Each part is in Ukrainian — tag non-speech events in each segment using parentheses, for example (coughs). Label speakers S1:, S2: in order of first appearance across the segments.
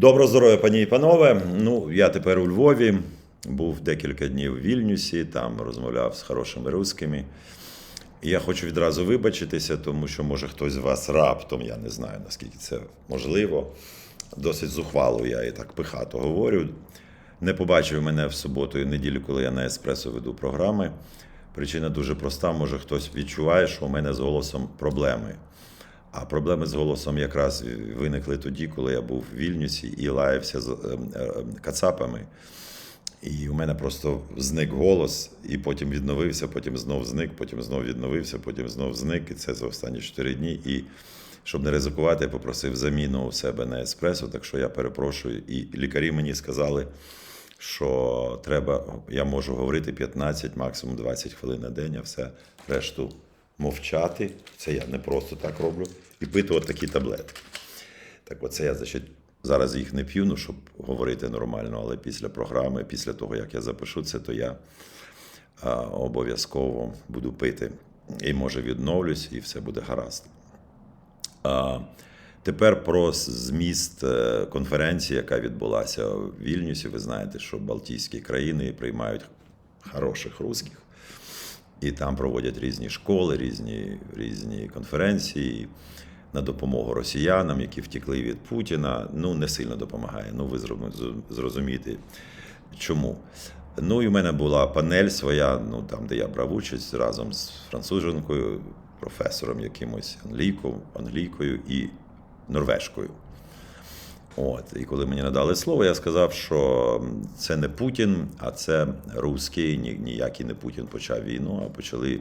S1: Доброго здоров'я, пані і панове. Ну, я тепер у Львові. Був декілька днів у Вільнюсі, там розмовляв з хорошими русскими. І я хочу відразу вибачитися, тому що може хтось з вас раптом, я не знаю наскільки це можливо. Досить зухвало я і так пихато говорю. Не побачив мене в суботу і неділю, коли я на еспресо веду програми. Причина дуже проста. Може, хтось відчуває, що у мене з голосом проблеми. А проблеми з голосом якраз виникли тоді, коли я був в Вільнюсі і лаявся з е, е, кацапами. І у мене просто зник голос, і потім відновився, потім знов зник, потім знов відновився, потім знов зник. І це за останні чотири дні. І щоб не ризикувати, я попросив заміну у себе на еспресо, так що я перепрошую. І лікарі мені сказали, що треба, я можу говорити 15, максимум 20 хвилин на день, а все решту мовчати. Це я не просто так роблю. І пити от такі таблетки. Так оце я значить, зараз їх не п'ю, ну, щоб говорити нормально, але після програми, після того, як я запишу це, то я обов'язково буду пити. І може відновлюсь, і все буде гаразд. А, Тепер про зміст е, конференції, яка відбулася в Вільнюсі. Ви знаєте, що Балтійські країни приймають хороших русських, і там проводять різні школи, різні, різні конференції на допомогу росіянам, які втекли від Путіна. Ну, не сильно допомагає. Ну, ви зрозумієте, чому. Ну, і в мене була панель своя, ну там, де я брав участь разом з француженкою, професором якимось англійкою, англійкою і норвежкою. От, І коли мені надали слово, я сказав, що це не Путін, а це русський. Ніякий не Путін почав війну, а почали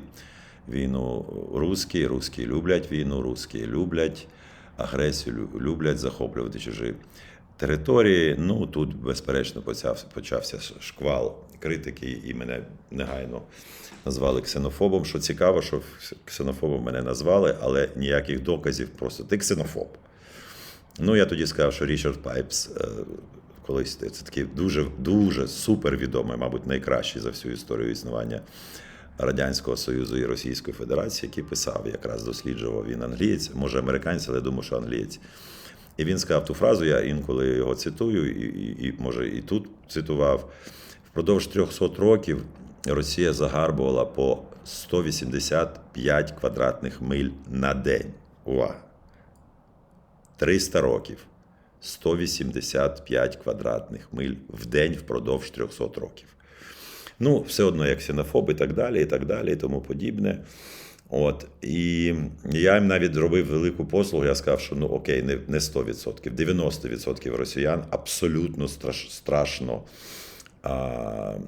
S1: війну русські. Русські люблять війну, русські люблять агресію, люблять захоплювати чужі території. Ну тут, безперечно, почався, шквал критики, і мене негайно назвали ксенофобом. Що цікаво, що ксенофобом мене назвали, але ніяких доказів, просто ти ксенофоб. Ну, я тоді сказав, що Річард Пайпс колись це такий дуже дуже супервідомий, мабуть, найкращий за всю історію існування Радянського Союзу і Російської Федерації, який писав, якраз досліджував він англієць, може американець, але думаю, що англієць. І він сказав ту фразу, я інколи його цитую, і, і, і може і тут цитував. Впродовж 300 років Росія загарбувала по 185 квадратних миль на день. Увага! 300 років 185 квадратних миль в день впродовж 300 років. Ну, все одно як ксенофоб і так далі, і так далі, і тому подібне. От, І я їм навіть зробив велику послугу. Я сказав, що ну окей, не не 100%, 90% росіян абсолютно страш, страшно а,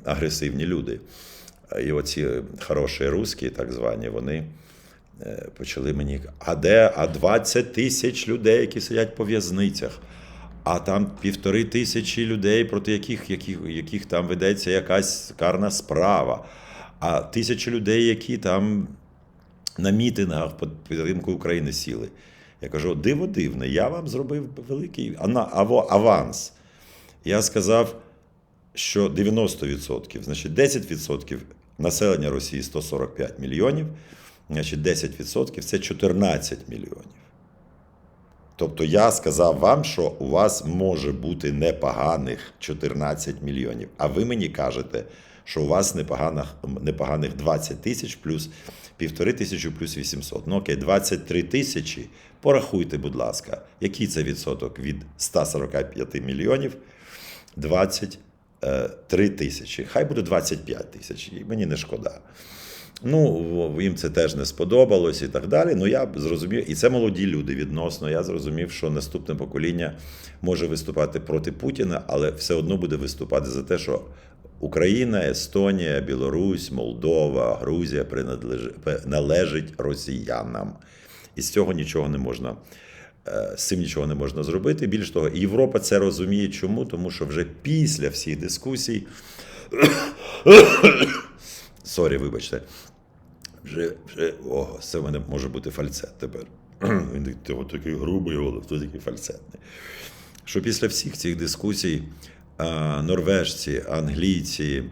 S1: агресивні люди. І оці хороші русські, так звані, вони почали мені. А де? А 20 тисяч людей, які сидять по в'язницях, а там півтори тисячі людей, проти яких, яких, яких там ведеться якась карна справа, а тисячі людей, які там на мітингах під підтримку України сіли. Я кажу: диво дивне, я вам зробив великий аванс. Я сказав, що 90%, значить 10% населення Росії 145 мільйонів, значить 10% це 14 мільйонів. Тобто я сказав вам, що у вас може бути непоганих 14 мільйонів, а ви мені кажете, що у вас непоганих непоганих 20 тисяч плюс півтори тисячі плюс 800. Ну окей, 23 тисячі. Порахуйте, будь ласка, який це відсоток від 145 мільйонів? 23 тисячі. Хай буде 25 тисяч. Мені не шкода. Ну, їм це теж не сподобалось і так далі. Ну, я зрозумів, і це молоді люди відносно. Я зрозумів, що наступне покоління може виступати проти Путіна, але все одно буде виступати за те, що Україна, Естонія, Білорусь, Молдова, Грузія належить росіянам. І з цього нічого не можна. З цим нічого не можна зробити. Більш того, Європа це розуміє. Чому? Тому що вже після всіх дискусій. (coughs) Сорі, вибачте. Вже, вже, о, це в мене може бути фальцет тепер. (clears throat) Він такий грубий голос, хто такий фальцетний. Що після всіх цих дискусій норвежці, англійці,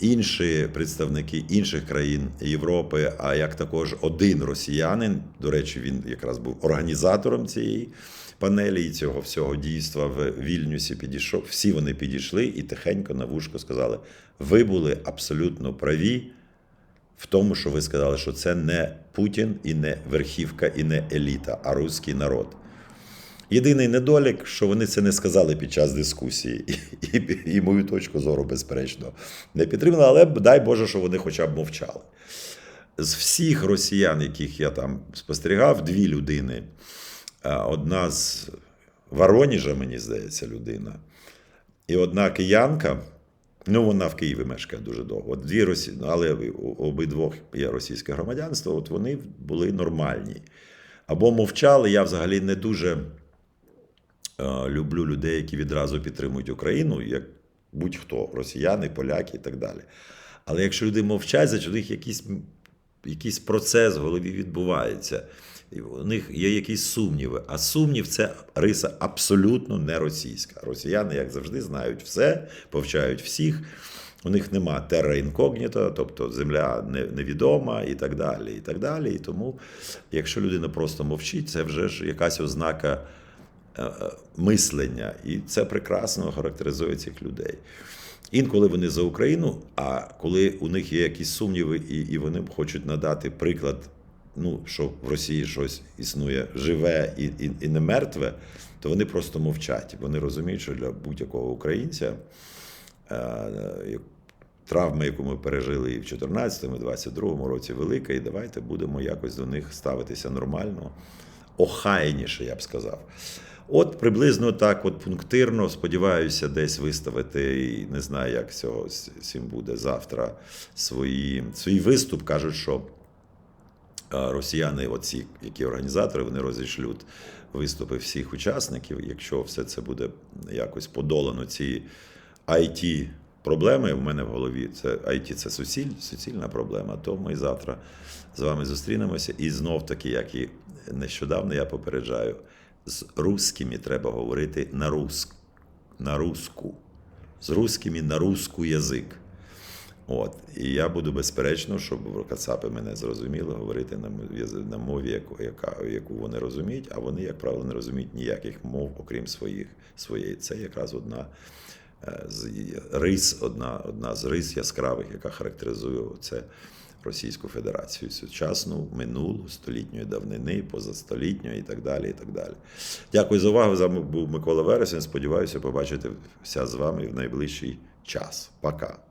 S1: інші представники інших країн Європи, а як також один росіянин. До речі, він якраз був організатором цієї панелі і цього всього дійства в Вільнюсі. Підійшов. Всі вони підійшли і тихенько на вушко сказали: ви були абсолютно праві в тому, що ви сказали, що це не Путін і не верхівка, і не еліта, а руський народ. Єдиний недолік, що вони це не сказали під час дискусії, і, і, і мою точку зору, безперечно, не підтримали, але дай Боже, що вони хоча б мовчали. З всіх росіян, яких я там спостерігав, дві людини. Одна з Вороніжа, мені здається, людина, і одна киянка. Ну, вона в Києві мешкає дуже довго. От дві росі... але обидвох є російське громадянство, от вони були нормальні. Або мовчали. Я взагалі не дуже е, люблю людей, які відразу підтримують Україну, як будь-хто, росіяни, поляки і так далі. Але якщо люди мовчать, значить у них якийсь, якийсь процес в голові відбувається. У них є якісь сумніви. А сумнів це риса абсолютно не російська. Росіяни, як завжди, знають все, повчають всіх. У них нема терра інкогніто, тобто земля невідома і так далі. І так далі. І тому, якщо людина просто мовчить, це вже ж якась ознака е, е, мислення. І це прекрасно характеризує цих людей. Інколи вони за Україну, а коли у них є якісь сумніви, і, і вони хочуть надати приклад, ну, що в Росії щось існує живе і, і, і не мертве, то вони просто мовчать. Вони розуміють, що для будь-якого українця е, травма, яку ми пережили і в 2014, і 2022 році, велика, і давайте будемо якось до них ставитися нормально, охайніше, я б сказав. От приблизно так, от пунктирно, сподіваюся, десь виставити, і не знаю, як цього цим буде завтра свої, свій виступ. Кажуть, що росіяни, оці, які організатори, вони розійшлють виступи всіх учасників. Якщо все це буде якось подолано, ці it проблеми в мене в голові, це IT це суціль, суцільна проблема, то ми завтра з вами зустрінемося. І знов таки, як і нещодавно я попереджаю, з русскими треба говорити на руск, на руску. З русскими на руску язик. От. І я буду безперечно, щоб кацапи мене зрозуміли, говорити на на мові, яку, яка, яку вони розуміють, а вони, як правило, не розуміють ніяких мов, окрім своїх, своєї. Це якраз одна е, з рис, одна, одна з рис яскравих, яка характеризує це Російську Федерацію, сучасну, минулу, столітньої давнини, позастолітньої і так далі. і так далі. Дякую за увагу. З був Микола Вересень. Сподіваюся побачитися з вами в найближчий час. Пока.